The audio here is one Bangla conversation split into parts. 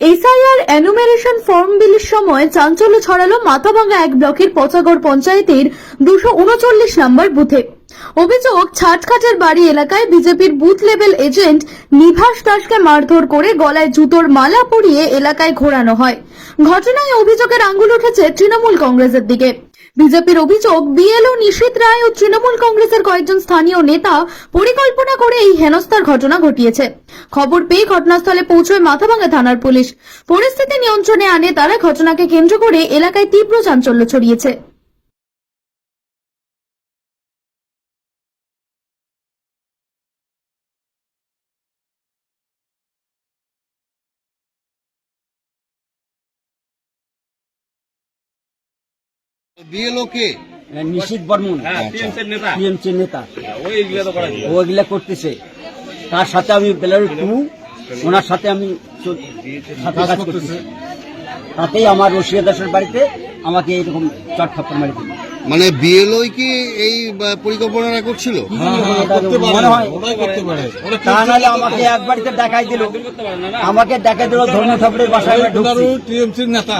এসআইআর এনুমেরেশন ফর্ম বিলির সময় চাঞ্চল্য ছড়ালো মাথাভাঙ্গা এক ব্লকের পচাগড় পঞ্চায়েতের দুশো উনচল্লিশ নম্বর বুথে। অভিযোগ, ছাটখাটের বাড়ি এলাকায় বিজেপির বুথ লেভেল এজেন্ট নিভাস দাসকে মারধর করে গলায় জুতোর মালা পরিয়ে এলাকায় ঘোরানো হয়। ঘটনায় অভিযোগের আঙ্গুল উঠেছে তৃণমূল কংগ্রেসের দিকে। বিজেপির অভিযোগ, বিএলও নিশীত রায় ও তৃণমূল কংগ্রেসের কয়েকজন স্থানীয় নেতা পরিকল্পনা করে এই হেনস্থার ঘটনা ঘটিয়েছে। খবর পেয়ে ঘটনাস্থলে পৌঁছয় মাথাভাঙ্গা থানার পুলিশ। পরিস্থিতি নিয়ন্ত্রণে আনে তারা ঘটনাকে কেন্দ্র করে এলাকায় তীব্র চাঞ্চল্য ছড়িয়েছে। বিএলও কে? নিশীত বর্মন। হ্যাঁ টিএমসির নেতা। টিএমসি নেতা। ওই এগুলো তো করা ও এগুলা করতেছে। তার সাথে আমি ওনার সাথে আমি সাথে কাজ করতেছি। তাতেই আমার রশিয়া দাসের বাড়িতে আমাকে এইরকম চট থাপ্পর মারি দিল। মানে বিএলও কি এই বা, পরিকল্পনাটা করছিল? তা নাহলে আমাকে এক বাড়িতে দেখাই দিল। আমাকে দেখাই দিল ধর্ম ঠাকুরের বাসায়। টিএমসির নেতা।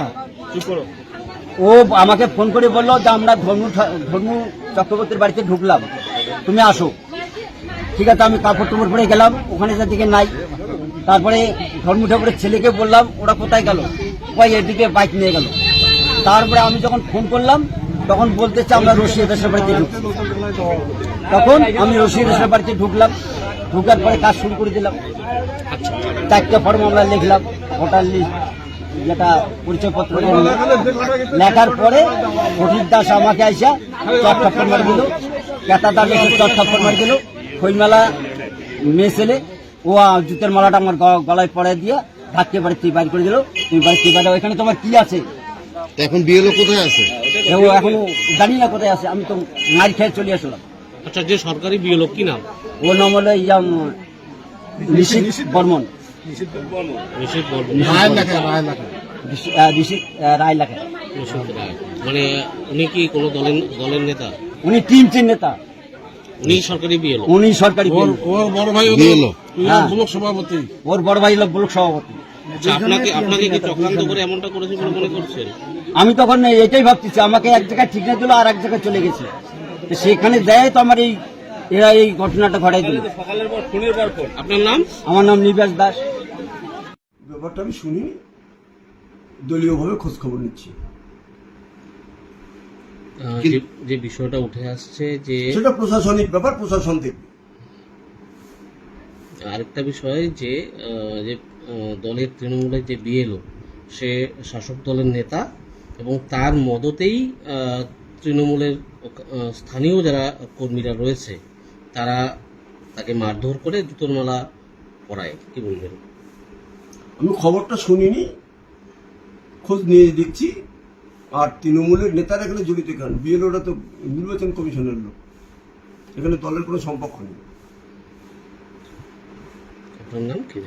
ও আমাকে ফোন করে বলল যে আমরা ধর্ম ধর্ম চক্রবর্তীর বাড়িতে ঢুকলাম। তুমি আসো। ঠিক আছে, আমি কাপড় টুপড় পরে গেলাম। ওখানে দিকে নাই। তারপরে ধর্ম ঠাকুরের ছেলেকে বললাম, ওরা কোথায় গেল? ওই এদিকে বাইক নিয়ে গেল। তারপরে আমি যখন ফোন করলাম, তখন বলতেছে, আমরা রশিয়া দেশের বাড়িতে ঢুকছি। তখন আমি রশিয়া দেশের বাড়িতে ঢুকলাম। ঢুকার পরে কাজ শুরু করে দিলাম। চারটা ফর্ম আমরা লিখলাম। ভোটার লিস্ট যেটা পরিচয়পত্র লেখার পরে ফটিক দাস আমাকে আইসা চট থাপ্পর মারি দিল। কেতা দাস এসে চট থাপ্পর মারি দিল। খইমেলা মেয়ে ছেলে ও জুতের মালাটা আমার গলায় পড়ে দিয়ে ধাক্কে বাড়ি তুই বাইর করে দিল। তুই বাড়ি তুই বাইরে এখানে তোমার কি আছে? এখন বিএলও কোথায় আছে? ও এখনও জানি না কোথায় আছে আমি তো মার খেয়ে চলে আসলাম। আচ্ছা যে সরকারি বিএলও কি নাম? ও নাম হলো ইয়াম ঋষিক বর্মন। নিশ্চিত বলব ঋষি- আহ, ঋষিক আহ, রায় লেখা। মানে উনি কি কোনো দলের দলের নেতা? উনি টিম নেতা। উনি সরকারি বিএলও। উনি সরকারি ওর বড় ভাই বিএলও। সভাপতি। ওর বড় ভাই ব্লক সভাপতি। আপনাকে আপনাকে কি চক্রান্ত করে এমনটা করেছে বলে মনে করছেন? আমি তখন এটাই ভাবতেছি আমাকে এক জায়গায় ঠিক না দিল আর এক জায়গায় চলে গেছে। সেখানে দেয় তো আমার এই এরা এই ঘটনাটা ঘটাই দিল। সকালের পর ফোনের পর আপনার নাম? আমার নাম নিবাস দাস। ব্যাপারটা আমি শুনি দলীয়ভাবে খোঁজ খবর নিচ্ছি যে- যে বিষয়টা উঠে আসছে যে সেটা প্রশাসনিক ব্যাপার প্রশাসন দেখবে আরেকটা বিষয় যে যে দলের তৃণমূলের যে বিএলও সে শাসক দলের নেতা এবং তার মদতেই তৃণমূলের স্থানীয় যারা কর্মীরা রয়েছে তারা তাকে মারধর করে জুতোর মালা পরায়। কি বলবেন? আমি খবরটা শুনিনি। খোঁজ নিয়ে দেখছি। আর তৃণমূলের নেতারা এখানে জড়িত কেন? বিএলওরা তো নির্বাচন কমিশনের লোক। এখানে দলের কোনো সম্পর্ক নেই। আপনার নাম কি?